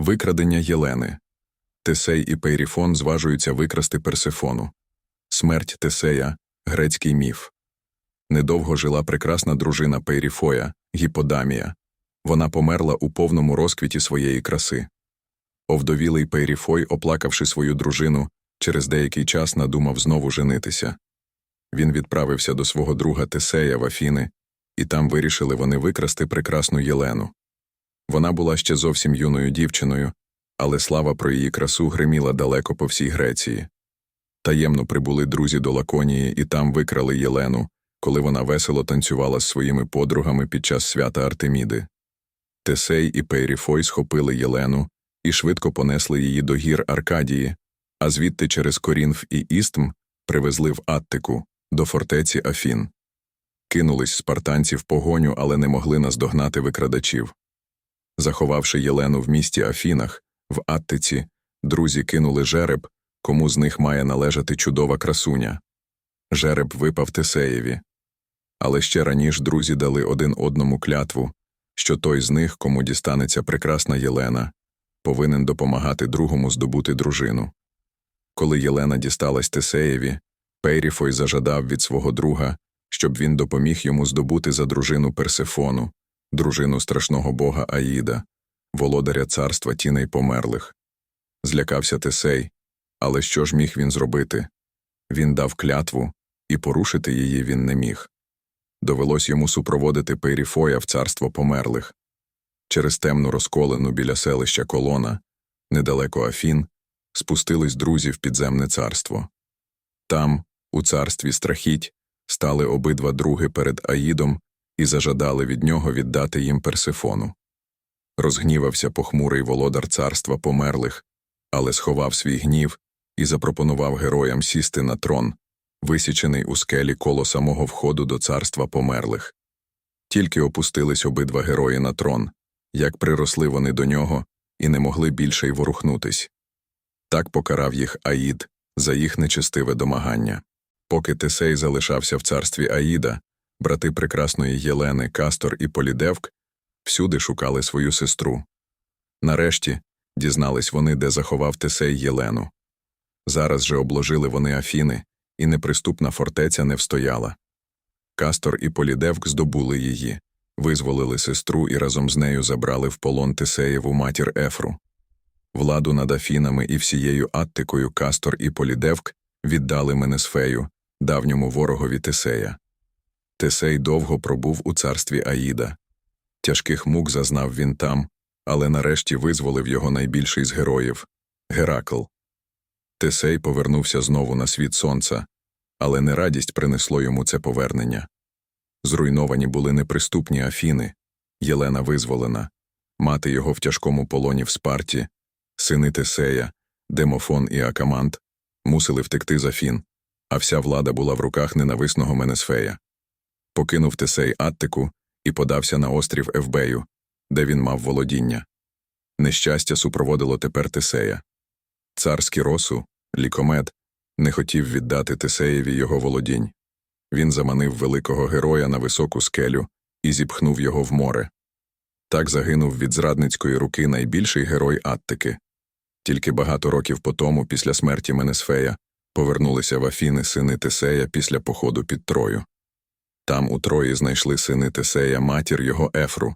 Викрадення Єлени. Тесей і Пейріфон зважуються викрасти Персефону. Смерть Тесея грецький міф. Недовго жила прекрасна дружина Пейріфоя, Гіподамія. Вона померла у повному розквіті своєї краси. Овдовілий Пейріфой, оплакавши свою дружину, через деякий час надумав знову женитися. Він відправився до свого друга Тесея в Афіни, і там вирішили вони викрасти прекрасну Єлену. Вона була ще зовсім юною дівчиною, але слава про її красу гриміла далеко по всій Греції. Таємно прибули друзі до Лаконії і там викрали Єлену, коли вона весело танцювала з своїми подругами під час свята Артеміди. Тесей і Пейріфой схопили Єлену і швидко понесли її до гір Аркадії, а звідти через Корінф і Істм привезли в Аттику, до фортеці Афін. Кинулись спартанці в погоню, але не могли наздогнати викрадачів. Заховавши Єлену в місті Афінах, в Аттиці, друзі кинули жереб, кому з них має належати чудова красуня. Жереб випав Тесеєві. Але ще раніше друзі дали один одному клятву, що той з них, кому дістанеться прекрасна Єлена, повинен допомагати другому здобути дружину. Коли Єлена дісталась Тесеєві, Пейріфой зажадав від свого друга, щоб він допоміг йому здобути за дружину Персефону, дружину страшного бога Аїда, володаря царства тіней померлих. Злякався Тесей, але що ж міг він зробити? Він дав клятву, і порушити її він не міг. Довелось йому супроводити Пейріфоя в царство померлих. Через темну розколену біля селища Колона, недалеко Афін, спустились друзі в підземне царство. Там, у царстві страхіть, стали обидва други перед Аїдом і зажадали від нього віддати їм Персефону. Розгнівався похмурий володар царства померлих, але сховав свій гнів і запропонував героям сісти на трон, висічений у скелі коло самого входу до царства померлих. Тільки опустились обидва герої на трон, як приросли вони до нього і не могли більше й ворухнутись. Так покарав їх Аїд за їх нечестиве домагання. Поки Тесей залишався в царстві Аїда, брати прекрасної Єлени, Кастор і Полідевк всюди шукали свою сестру. Нарешті дізнались вони, де заховав Тесей Єлену. Зараз же обложили вони Афіни, і неприступна фортеця не встояла. Кастор і Полідевк здобули її, визволили сестру і разом з нею забрали в полон Тесеєву матір Ефру. Владу над Афінами і всією Аттикою Кастор і Полідевк віддали Менесфею, давньому ворогові Тесея. Тесей довго пробув у царстві Аїда. Тяжких мук зазнав він там, але нарешті визволив його найбільший з героїв Геракл. Тесей повернувся знову на світ сонця, але не радість принесло йому це повернення. Зруйновані були неприступні Афіни, Єлена визволена, мати його в тяжкому полоні в Спарті, сини Тесея, Демофон і Акамант мусили втекти з Афін, а вся влада була в руках ненависного Менесфея. Покинув Тесей Аттику і подався на острів Евбею, де він мав володіння. Нещастя супроводило тепер Тесея. Цар Скіросу, лікомет, не хотів віддати Тесеєві його володінь. Він заманив великого героя на високу скелю і зіпхнув його в море. Так загинув від зрадницької руки найбільший герой Аттики. Тільки багато років по тому, після смерті Менесфея, повернулися в Афіни сини Тесея після походу під Трою. Там у Трої знайшли сини Тесея матір його Ефру.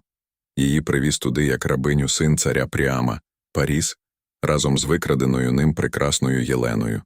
Її привіз туди як рабиню син царя Пріама, Паріс, разом з викраденою ним прекрасною Єленою.